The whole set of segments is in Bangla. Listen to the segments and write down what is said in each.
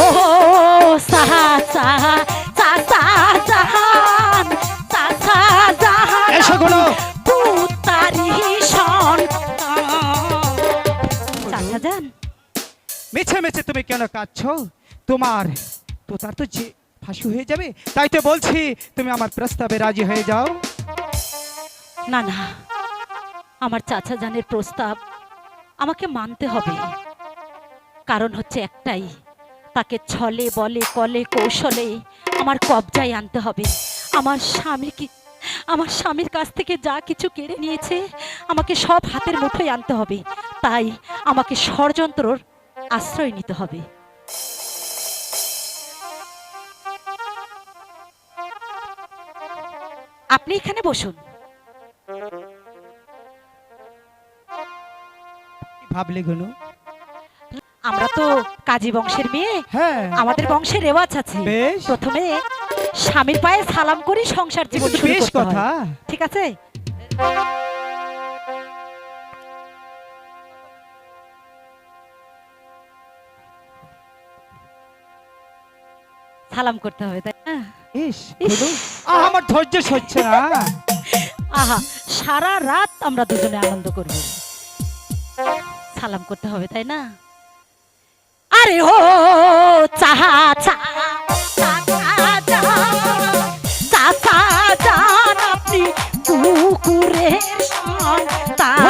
ও সাহা তুমি কেন কাঁদছ? তোমার তো তার তো যে ফাঁসি হয়ে যাবে তাই তো বলছি তুমি আমার প্রস্তাবে রাজি হয়ে যাও। না না আমার চাচা জানের প্রস্তাব আমাকে মানতে হবে। কারণ হচ্ছে একটাই তাকে ছলে, বলে, কলে, কৌশলে আমার কবজায় আনতে হবে। আমার স্বামী কি, আমার স্বামীর কাছ থেকে যা কিছু কেড়ে নিয়েছে আমাকে সব হাতের মুঠোয় আনতে হবে। তাই আমাকে ষড়যন্ত্রর আশ্রয় নিতে হবে। আপনি এখানে বসুন। ভাবলে গুনু? আমরা তো কাজী বংশের মেয়ে। হ্যাঁ। আমাদের বংশের রেওয়াজ আছে। প্রথমে স্বামীর পায়ে সালাম করি সংসার জীবন শুরু করতে কথা। ঠিক আছে? সালাম করতে হবে তাই না? ইস আমার ধৈর্য সচ্ছে না। আহা সারা রাত আমরা দুজনে আনন্দ করব। সালাম করতে হবে তাই না? আরে হো চাহা চা আপনি কুকুরের সন্তান।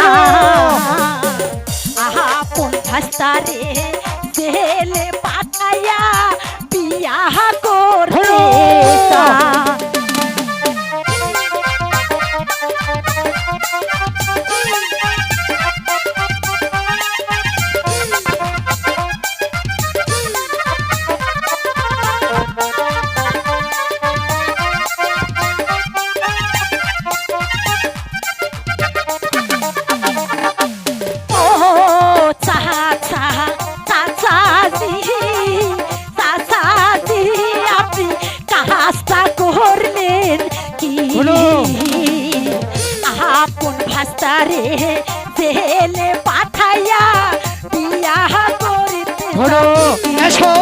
আহা কোন ভাস্তারে ভাস্তারে জেলে পাঠাইয়া বিয়া করতে ধরো এসো।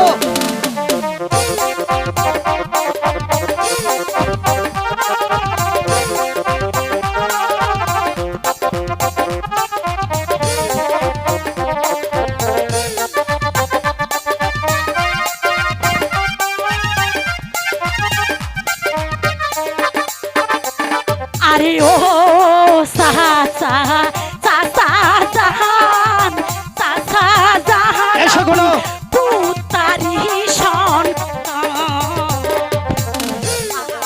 আরে ও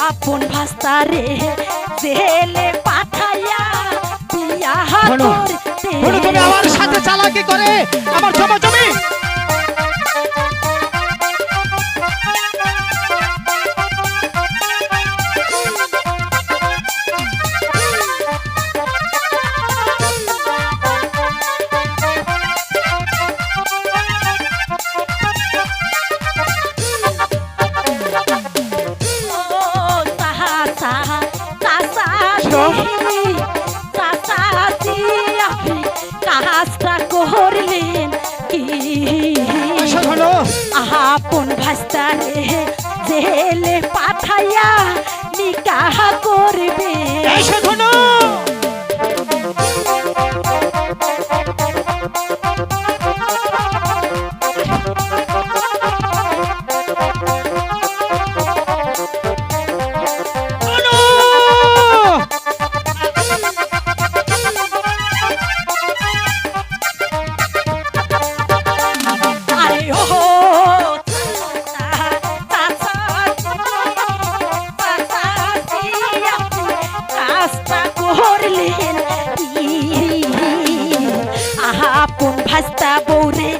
আপন ভাস্তারে জেলে পাঠাইয়া গুনু তুমি আমার সাথে চালাকি করে আমার জমা জমি। কাজটা করলেন কি? ধনু আপন ভাস্তারে জেলে পাঠাইয়া নিকাহ করবে কাজটা করলেন কি? আপন ভাস্তা বৌরে